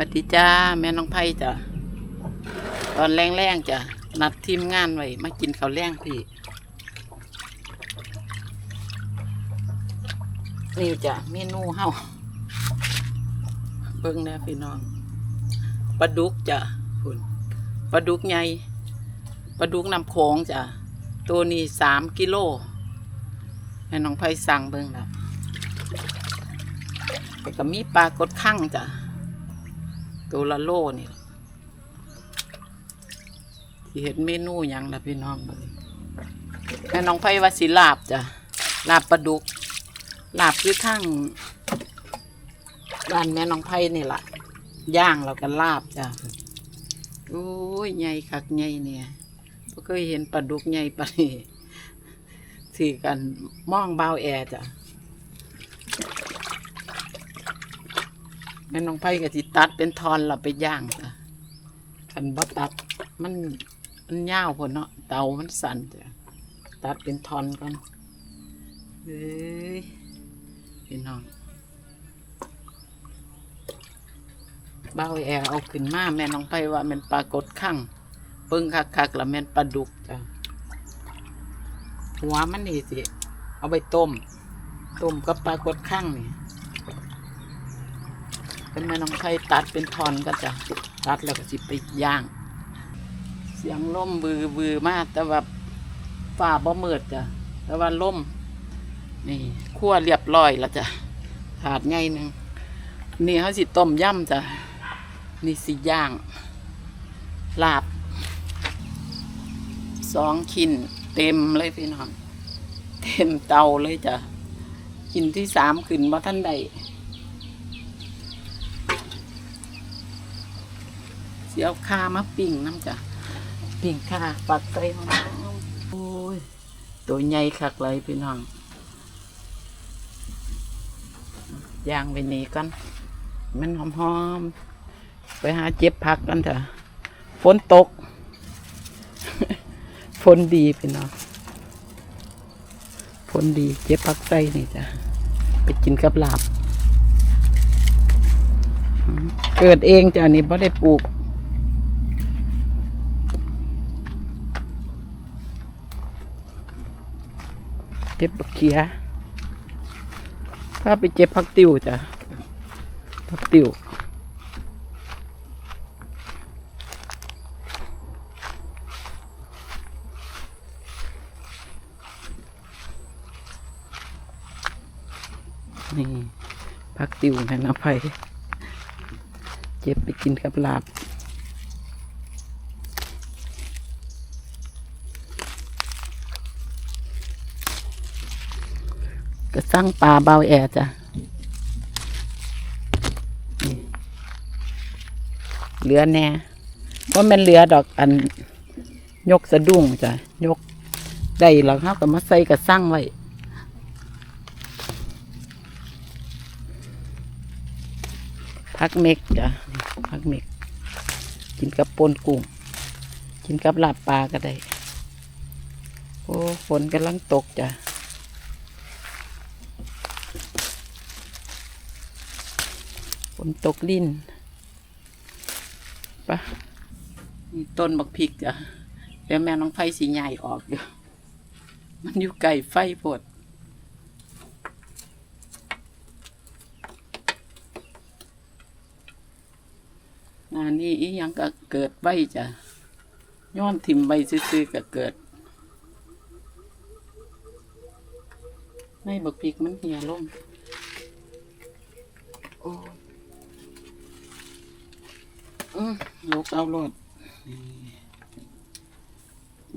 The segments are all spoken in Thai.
วัสดีจ้า แม่น้องไผ่จ้ะตอนแรงๆจ้ะนัดทีมงานไว้มากินข้าวแรงพี่นี่จ้ะเมนูเฮาเบิ่งน่พี่น้องปลาดุกจ้ะคุณปลาดุกใหญ่ปลาดุกน้ำโขงจ้ะตัวนี้สามกิโลแม่น้องไผ่สั่งเบิ่งแล้วแต่ก็มีปลากดข้างจ้ะ ตัวละโลนี่ที่เห็นเมนูหยังละพี่น้องเบิ่งแม่น้องไผว่าสิลาบจ้ะลาบปลาดุกลาบคือทั้งบ้านแม่น้องไผนี่แหละย่างแล้วก็ลาบจ้ะโอ้ยใหญ่คักใหญ่เนี่ยบ่เคยเห็นปลาดุกใหญ่ปานนี้ที่กันมองเบาแอจ้ะ แม่น้องไผ่ก็สิตัดเป็นทอนเราไปย่างจ้ะคันบ่ตัดมันมันยาวพอเนาะเตามันสั่นจ้ะตัดเป็นทอนก่อนเฮ้ยพี่น้องเบ้าแอร์เอาขึ้นมาแม่น้องไผ่ว่าแมันปลากดข้างเบิ่งคักๆแล้วแม่นปลาดุกจ้ะหัวมันนี่สิ เอาไปต้ม ต้มกับปลากดข้างนี่ เป็นแม่น้องไผ่ตัดเป็นทอนก็จะตัดแล้วก็สิไปย่าง เสียงล่มบือบือมาก แต่ว่าฝ่าบ่มืดจ้ะแต่ว่าล่มนี่คั่วเรียบร้อยแล้วจ้ะถาดใหญ่หนึ่งนี่เขาสิต้มย่ำจ้ะนี่สิย่าง ลาบสองขินเต็มเลยพี่น้องเต็มเตาเลยจ้ะขินที่สามขึ้นมาท่านใด สียวคามาปิ่งน้ำจ้ะปิ่งคาปักใส่หอมโอ้ย ตัวใหญ่คักเลยพี่น้องย่างไปนี่กัน มันหอมๆ ไปหาเจ็บพักกันจ้ะฝนตก ฝนดีพี่น้องฝนดีเจ็บพักใส่นี่จ้ะ ไปกินกับลาบ เกิดเองจ้ะนี่ไ่ได้ปลูก เจ็บบักเขียถ้าไปเจ็บพักติวจ้ะพักติวนี่พักติวแม่น้ำไฟเจ็บไปกินกับลาบ ก็สั่งปลาเบาแอจ้ะเหลือแน่เพราะมันเหลือดอกอันยกสะดุ้งจ้ะยกได้แล้วเขาก็มาใส่กับสั่งไว้พักเม็กจ้ะพักเม็ก กินกับปนกุ้งกินกับลาบปลาก็ได้ โอ้ฝนกำลังตกจ้ะ ฝนตกลิ้นปะนี่ต้นบักพริกจ้ะเดี๋ยวแม่น้องไฟสีใหญ่ออกอยู่มันอยู่ไก่ไฟโพดงานนี้อีหยังก็เกิดไว้จ้ะย้อนถิ่มใบซื้อๆก็เกิดในบักพริกมันเหี่ยลงโอ้ ลูกเอาโลด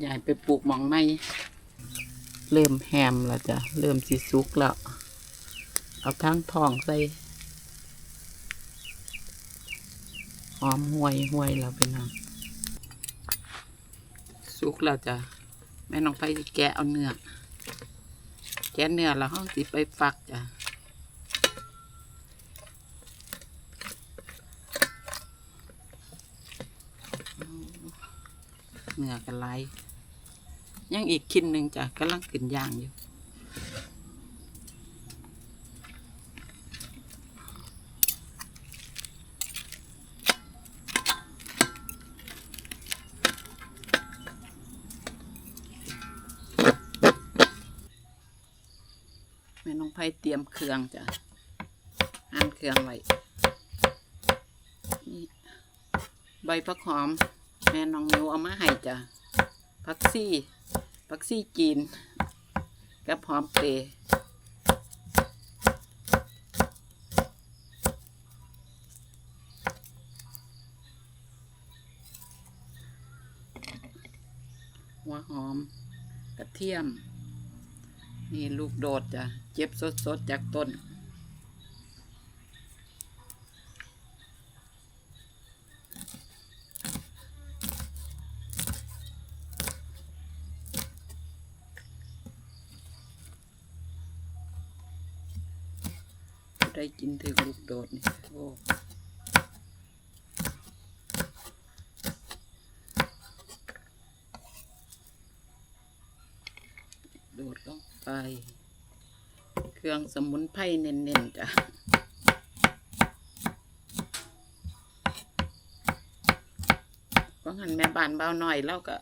ยายไปปลูกหมองไม้เริ่มแฮมแล้วจ้ะ เริ่มสิสุกแล้ว เอาทั้งทองใส่หอมห่วยห่วยแล้วเป็นไงสุกแล้วจ้ะ แม่น้องไปแกะเอาเนื้อ แกะเนื้อแล้วห้องสิไปฟักจ้ะ เนือกันไหลยังอีกคินหนึ่งจะกำลังขึ้นยางอยู่แม่น้องไพ่เตรียมเครื่องจ้ะอันเครื่องไว้ใบผักหอม แม่น้องนิวเอามาให้จ้ะผักซี่ผักซี่จีน กับหอมเปรหัวหอม กระเทียม นี่ลูกโดดจ้ะ เจ็บสดๆจากต้น ได้กินถึงลูกโดดนี่โอ้โดดลงไป เครื่องสมุนไพรเน้นๆจ้ะก็หันแม่บ้านเบาหน่อยแล้วก็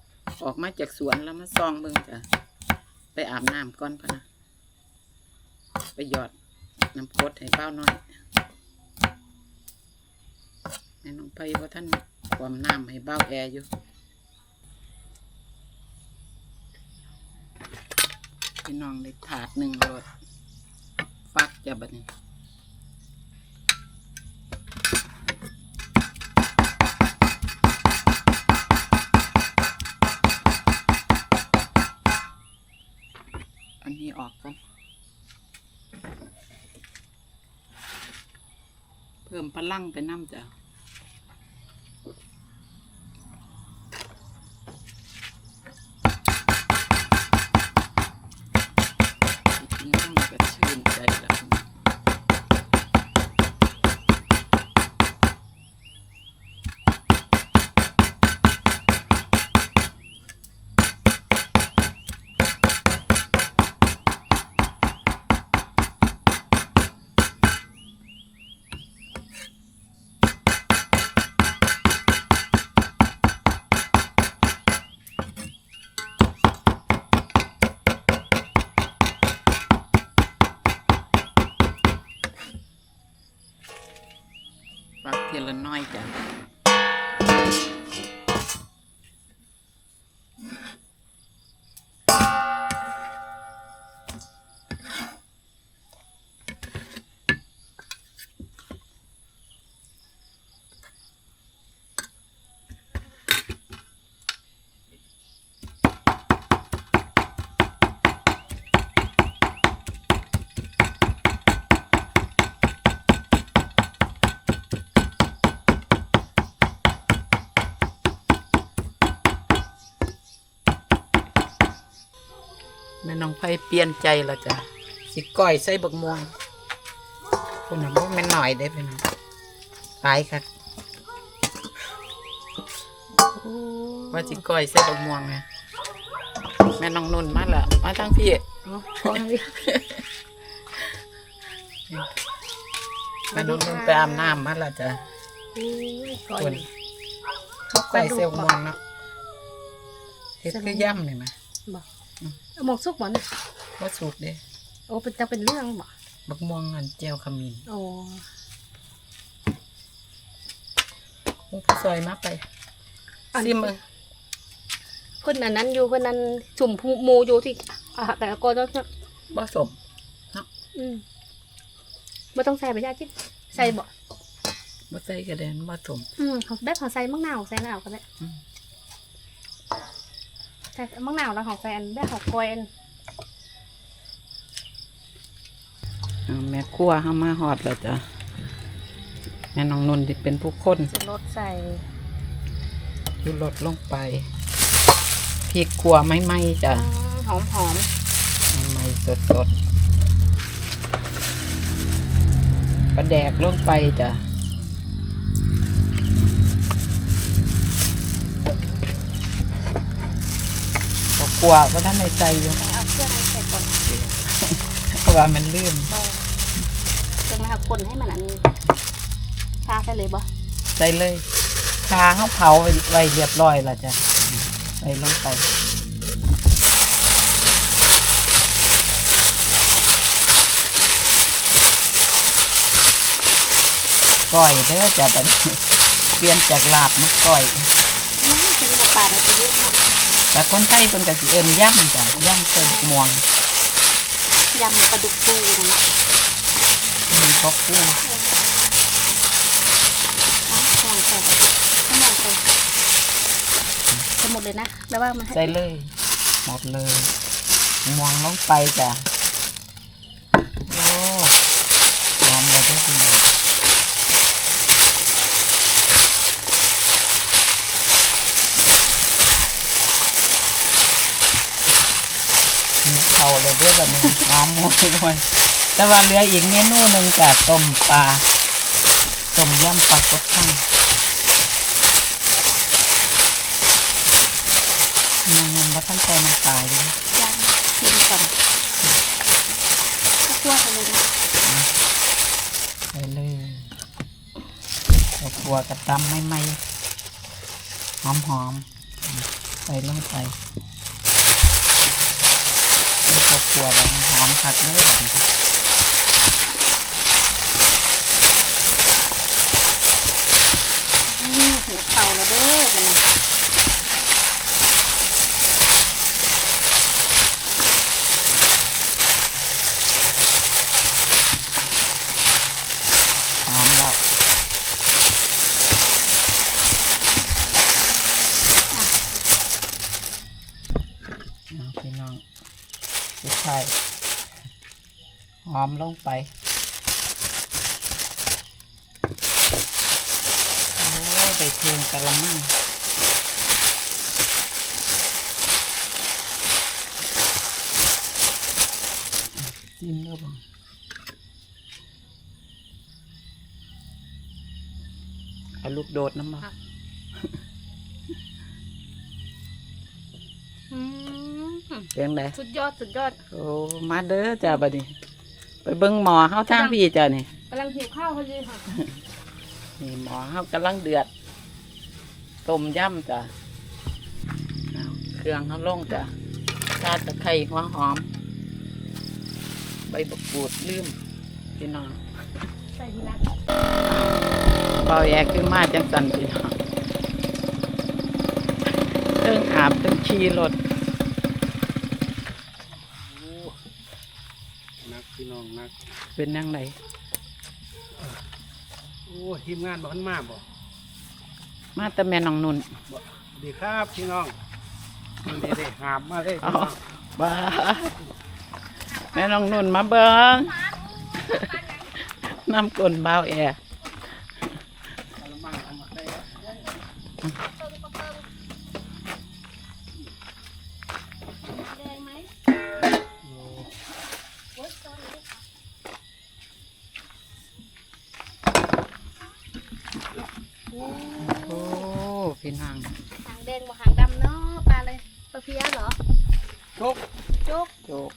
ออกมาจากสวนแล้วมาซองเบิ่งจ้ะ ไปอาบน้ำก่อนพะนะไปหยอด น้ำกรดให้เป้าหน่อยแม่น้องไปว่าท่านความน้ำให้เบ้าแอร์อยู่พี่น้องได้ถาดหนึ่งรถฟักจะบัดนี้ อันนี้ออกกัน เพิ่มพลังไปน้ำจ้ะ ไฟเปลี่ยนใจแล้วจ้ะสิก้อยใส่บักม่วงคนน่ะบ่แม่นหน่อยได้อพี่น้องตายค่ะว่าสิก้อยใส่บักม่วงไงแม่น้องนุ่นมาแล้วมาทั้งพี่แม่น้องนุ่นไปอาบน้ำมาแล้วจ้ะก่อนคนก้อยใส่บักม่วงเนาะเฮ็ดคือย่ำนี่นะบอกเอา หมกซุกบ่นะว่าสุกเด้โอ้เป็นจะเป็นเรื่องบ่บักม่วงอันเจียวขมิ้นโอ้หมูพี่ซอยมาไปซิมเบิ่งคนอันนั้นอยู่คนนั้นสุ่มผู้หมูอยู่ที่อ่าแต่ก็ต้องบ่สมอืมไม่ต้องใส่ไปยาจิใส่บ่บ่ใส่กระเด็นบ่สมอืมเขาแบบเขาใส่มะนาวใส่มะนาวก็ได้ อืมใส่มะนาวแล้วของใส่อันแบบของกอยอันอ่าแม่ครัวเฮามาฮอดแล้วจ้ะแม่น้องนุ่นที่เป็นผู้คนจะลดใส่อยู่รถลงไปพริกขัวไม่ไหม้จ้ะหอมหอมใหม่สดสดๆปลาแดกลงไปจ้ะ กลัวว่าท่านในใจอยู่เอาเครื่อในใส่ก่อนเพราะว่ามันเลื่อนจะมาคนให้มันอันชาใส่เลยบ่ใส่เลยชาห้องเผาไว้เรียบร้อยแล้วจ้ะใส่ลงไปก้อยเด้อจ้ะบันเปลี่ยนจากลาบมาก้อย แต่คนไทยเพิ่นก็สิเอิ้นย่ำจ้ะย่ำเส้นม่วงยำปลาดุกฟูนะเนาะมีพกเครื่องน้ำแข็งใส่ไปทั้งหมดใส่จะหมดเลยนะแล้วว่ามันให้ใส่เลย หมดเลยม่วงลงไปจ้ะโอ้หอมเลยเด้อพี่น้องมีเขาเลยเด้วย แบบนี้หอมหมดเลยแต่ว่าเหลืออีกเมนูหนึ่งจ้ะต้มปลาต้มยำปลากดข้างมันมันบ่ทันใจมันตายเลยยำชิมก่อนคั่วกันเลยนะไปเลยดอกบัวกระตำไม่ไหมหอมหอมๆใส่ลงไป แล้วดอกบัวแบบหอมคัดเลยแบบนี้นี่หัวเข่าแล้วเด้อมันนะ หอมแล้วเอาพี่น้องผู้ชายหอ มลงไปโอ้ยไปเทิงกะละมังจิ้มแล้วบ่เอาลูกโดดน้ำมาอืมเสียงไดสุดยอด สุดยอด โอ้ มาเด้อจ้าบัดนี้ไป เบิ่งหมอเฮาทางพี่จ้านี่กำลังหิวข้าวพอดีค่ะนี่หมอเฮากำลังเดือดต้มยำจ้ะเอาเครื่องเฮาลงจ้ะชาตะไคร้หัวหอม ใบบักกูดลืมพี่น้องใส่ทีละเบาแยกขึ้นมาจังสันพี่น้องเติงอาบเติงขี่รถ นักพี่น้องนัก เป็นยังไงโอ้ทีมงานบอกขันมาบอกมาแต่แม่น้องนุ่นดีครับพี่น้องมันได้ได้หาบมาได้เอาพี่น้องบ้าแม่น้องนุ่นมาเบิ่งน้ำกลนเบาแอเโอ้พี่นางหางแดงบ่หางดำเนาะปลาเลยปลาเพี้ยเหรอชกจุกโจก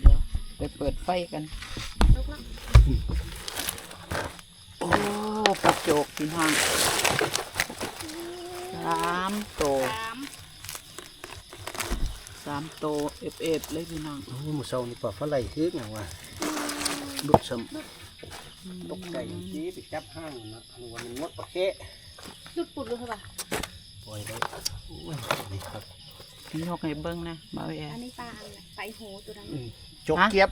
เดี๋ยวไปเปิดไฟกันจุกเนาะโอ้ปลาโจกพี่นางสามโตสามสามโตเอฟเอฟเลยพี่นางโอ้หมูเซานี่ปลาฝรั่งคือไงวะดุดสม ตกใจจีไปจับห้างนะอันนี้วันมันงดปลาเคะลุดปุดเลยค่ะปล่อยได้โอ้ยนี่ครับพี่ยกให้เบิ้งนะเบาแออันนี้ปลาอะไรไปโหตัวนั้นอืมจกเกียบ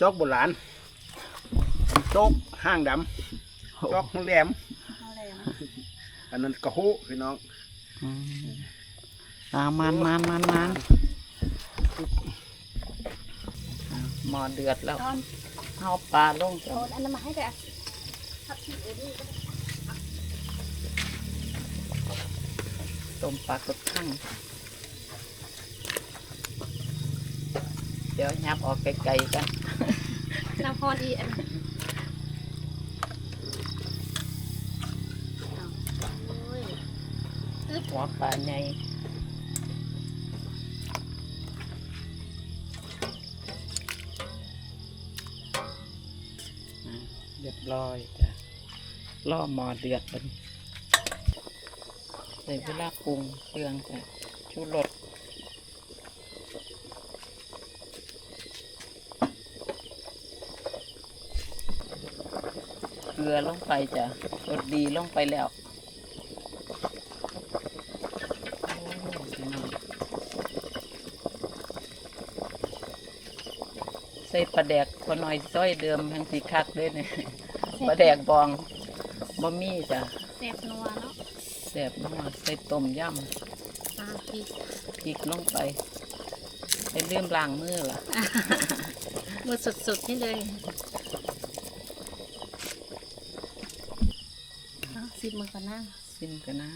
จกโบราณจกห้างดำจกแหลมเอาอะไรนะอันนั้นกระหูพี่น้องอืมเอามันมันมันมันอะหมอเดือดแล้วตอน เอาปลาลงโดจ้ะนอันนั้นมาให้แต่ทับทิมเอนี่ก็ได้ต้มปลากดข้างเดี๋ยวยับออกไกลๆกันน้ำพอดีอันนี้เอาโอ้ยตึ๊บหัวปลาใหญ่ เรียบร้อยจ้ะล่อหมอเดือดมันใส่เวลาปรุงเครื่องจ้ะชูรสลือลงไปจ้ะรสดีลงไปแล้วโอ้พี่น้องใส่ปลาแดกพอหน่อยซ้อยเดิมแห่งสีคักเลยเนี่ยปลาแดกบองบะมี่จ้ะเจ็บนัวเนาะแซ่บมากใส่ต้มยอ่าพริกำพริกลงไปใส่เริ่มล้างมือล่ะมือสุดๆนี่เลยเอาสิบมือก่อนนะซิมกันนะ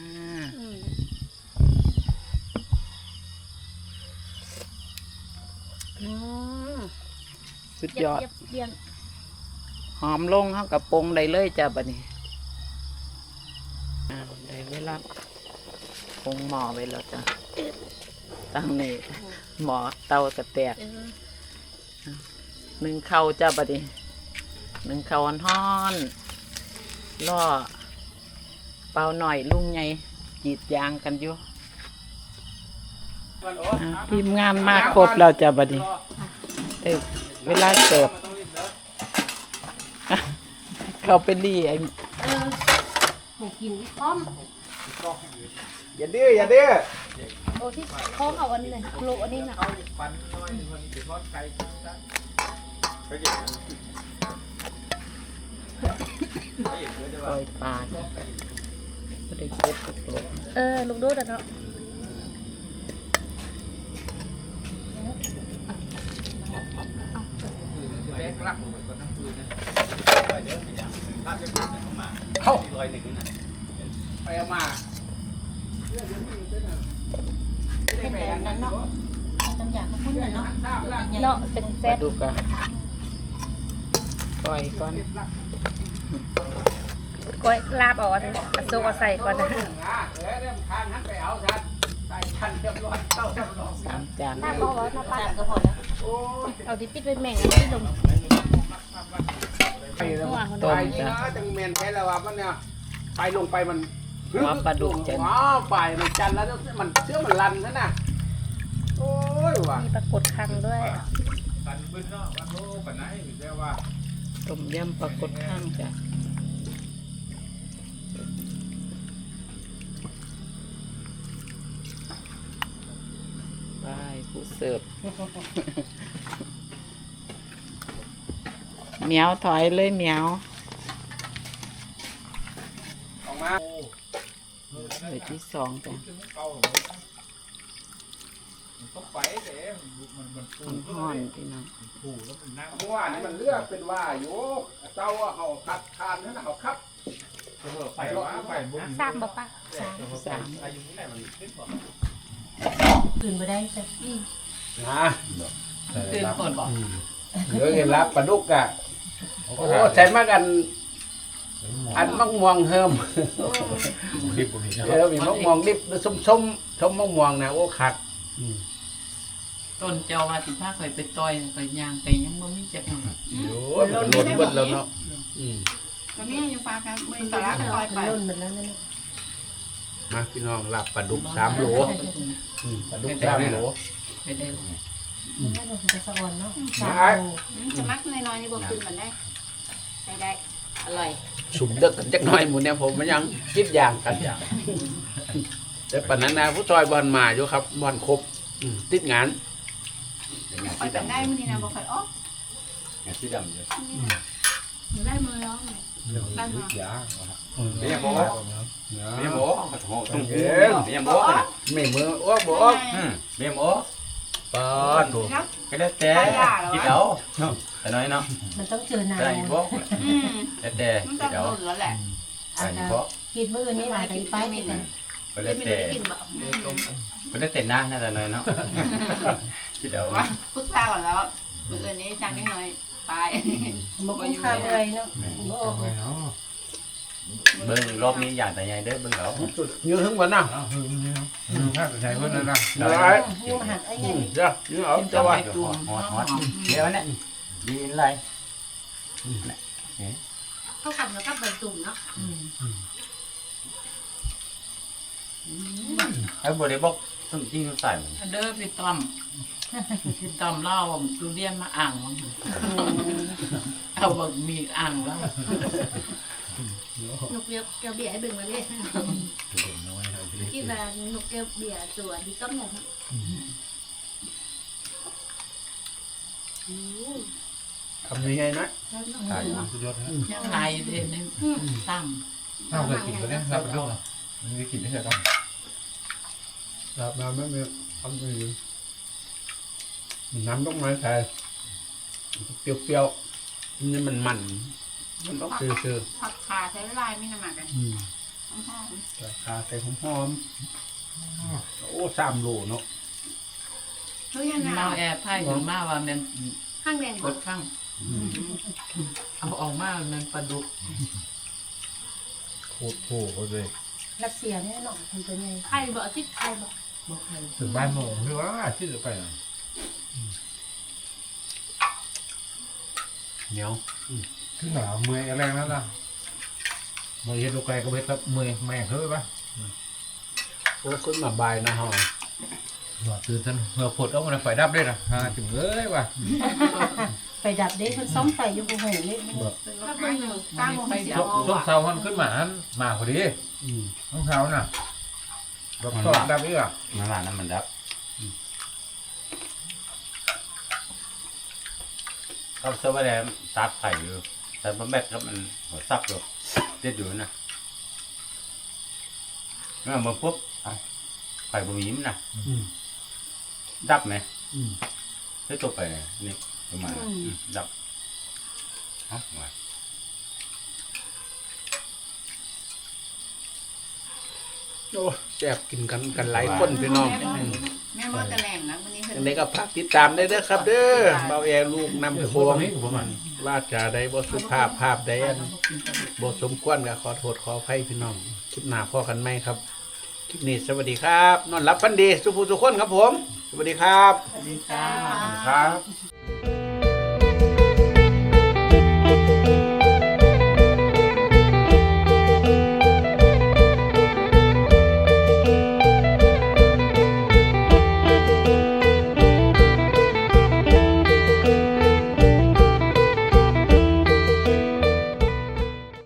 อืมอืม สุดเยี่ยยมอดเยี่ยมเยี่ยมหอมลงเขากับปรุงได้เลยจ้ะบัดนี้อ่าได้เวลาปรุงหม้อไว้แล้วจ้ะตั้งนี่หม้อเตากระแตก เออหนึ่งเข้าวจ้ะบัดนี้หนึ่งเข้าวฮ้อนๆล่อเปล่าหน่อยลุงไงจีดยางกันอยู่อ่าทีมงานมากครบแล้วจ้ะบัดนี้เอ้ย เวลาเสิร์ฟอะเขาไปรีไอ้เออหมูกินพร้อมอย่าดื้ออย่าดื้อโอ้ที่คล้องเอาอันนี้เลยโลอันนี้นะปล่อยปลาจ้ะก็ได้เก็บตัวเออลูกดูดอะเนาะ เข้าไปเอามาเป็นแบบนั้นเนาะจำอยากเขาพูดเลยเนาะเนาะเป็นปแซ่บดุกอะปล่อยก่อนก้อยลาบเอาอันนี้เอาซุกเอาใส่ก่อนนะเออเริ่มทานหันไปเอาซะใส่ทันเรียบร้อยเข้าเรียบร้อยสามจานลาบเอาไว้มาปาดก็พอแล้วเอาดิปิดไปแม่งที่ลง ไปแล้วต้ไปมนี่จ้ะนะจังแมนแท้แล้วว่ามันเนี่ยไปลงไปมันหัวปลาดุกจ้ะว้าวไปมันจันแล้วมันเชื่อมันลันซะน่ะโอ้ยว่ะมีปรากฏคังด้วยต้มยำปลากดข้างจ้ะไปผู้เสิร์ฟ เหมียวถอยเลยเหมียวออกมาเดี๋ยวที่สองจ้ะมันห่อนพี่น้องเพราะว่านี่มันเลือกเป็นว่าอยู่เจ้าว่าเอาคัดทานนั่นน่ะเอาครับไปว่าไปบุญสามบ่ปะสามสามตื่นมาได้จ้ะนะตื่นก่อนบอกเดี๋ยวเห็นรับปลาดุกอะ โอ้ใช้มากัน อันมักม่วงเฮิมเดี๋ยวมีมักม่วงดิบส้มส้มๆชมมักม่วงนะโอ้ขัดต้นเจ้าว่าสิพาข่อยไปต่อยข่อยย่างไปยังบ่มีจักหน่อยโอ้ยมันหล่นเบิดแล้วเนาะอืม ก็มีอยู่ปลากันมือสาระก็ปล่อยไปล่นหมดแล้วนั่นมาพี่น้องลาบปลาดุกสามโหลอืมปลาดุกสามโหลไปได้ น่าจะสะออนเนาะสามโลอืมจะมักน้อยๆนี่บวกขึ้นมันได้ได้ได้อร่อยสุ่มเด็กกันจักหน่อยหมูเนี่ยผมมันยังคิดอย่างกันแต่ปานนั้นนะผู้ซอยบอลมาอยู่ครับบอลครบอืมติดงานปล่อยไปได้มื้อนี้นะบ่ค่อยออกสีดำเลยหนูได้มือร้องเลยได้มาไม่ยังบอกไม่ยังบอกโอ้ต้องพูดไม่ยังบอกนะไม่มืออ้วกบออกอืมไม่ยังบอก ปาดดูครับก็ได้แต่คิดเอาแต่น้อยเนาะมันต้องเจอนานแต่ยังบอกอืมแต่แต่มันคิต้องดเอาหลุดแล้วแหละแต่ยังบอกคิดมื้อนี้มาแต่ไปนี่นะก็ไม่ได้ได้แต่กินแบบอืมก็ได้แต่หน้าน่าจะน้อยเนาะคิดเอาว่าพุทธาก่อนแล้วมื้ออื่นนี้จางนิดหน่อยไปบ่คุ้มค่าเลยเนาะบ่เบิ้งรอบนี้อย่างแต่ใหญ่เด้อเบิ้งเขายืนถึงวันน่ะ ใช่เพิ่นนั่นนะเดี๋ยวไอ้ยุ่งหัดไอ้อืไงมเดี๋ยวยืนเอาเป็นจะต้มว่าไม้ตุ่มฮอดฮอดเดี๋ยวนี่ดีอะไรเขาขับแล้วก็ใบตุ่มเนาะไอ้บ่ได้บอกส้มจิ้งส้มใส่มันอันเด้อพี่ต้อมพี่ต้อมเล่าว่าทุเรียนมาอ่างมั้งเอาบักมีอ่างแล้ว นกเกียวเกียวเบียร์ให้เบิ่งมาเลยน้อยครับที่ว่านกเกียวเบียร์ตัวที่ต้มหนมทำยังไงนะถ่ายสุดยอดนะยังไงเด้นี่ตั้งถ้าเคยกินก็ได้รับประดุกมันมีกินได้เหรอครับมาไม่มีทำไม่ดีน้ำต้องมาใส่เปรี้ยวๆนี่มันมัน มันต้องซื่อผักขาใช้เวลาไม่นานกันๆอืมหอมราคาใส่หอมๆโอ้สามโลเนาะๆเฮ้ยยังไงมาแอร์ไทยถึงมาว่าแมันข้างแดงกดข้างเอาออกมามันปลาดุกโคตรโหเลยรัสเซียเนี่ยหน่อยมันเป็นไงไข่บ่ทิศไข่บ่บ่ใครถึงบ้านโมงหรือว่าที่จะไปอะเหนียว ขึ้นหนาเมื่อยแรงแล้วล่ะเมื่อยเฮ็ดลูกไก่ก็เฮ็ดแบบเมื่อยแม่งเฮ้ยปะโอ้ขึ้นมาบายนะฮะหัวตื่นทันหัวผดเอามันไฟดับด้วยนะฮะจุ๋มเอ้ยว่ะไปดับเด้มันซ้อมไฟอยู่บ่โหงเลยถ้าเป็นกล้ามองเสียช่วงช่วงเช้ามันขึ้นมาหันมาพอดีอืมช่วงเช้าน่ะรถตอกดับอีกอะนั่นแหละนั่นมันดับเขาเสื้อว่าแดงซัดไผ่อยู่ แต่บะแบกครับมันหัวซับอยู่เด็ดอยู่นะเมื่อมาปุ๊บเอ้าไผ่บะหมี่มันนะอืม ดับไหมอืมได้ตกไปเนี่ยนี่ประมาณนั้นอืมดับเอ้ามา โอ้แซ่บกินกันกันหลายคนพี่น้องแม่มดตะแหลงนะวันนี้เพิ่นยังไงก็ฝากติดตามได้เด้อครับ เด้อเบาแอร์ลูกนำเดี๋ยวโคพวกมนี้ผมมันว่าจะได้บ่สุภาพภาพใดอันบ่สมควรก็ขอโทษขออภัยพี่น้องคลิปหน้าพ่อกันไหมครับคลิปนี้สวัสดีครับ นอนรับฟันดีสุภูสุขคนครับผม สวัสดีครับสวัสดีจ้าครับ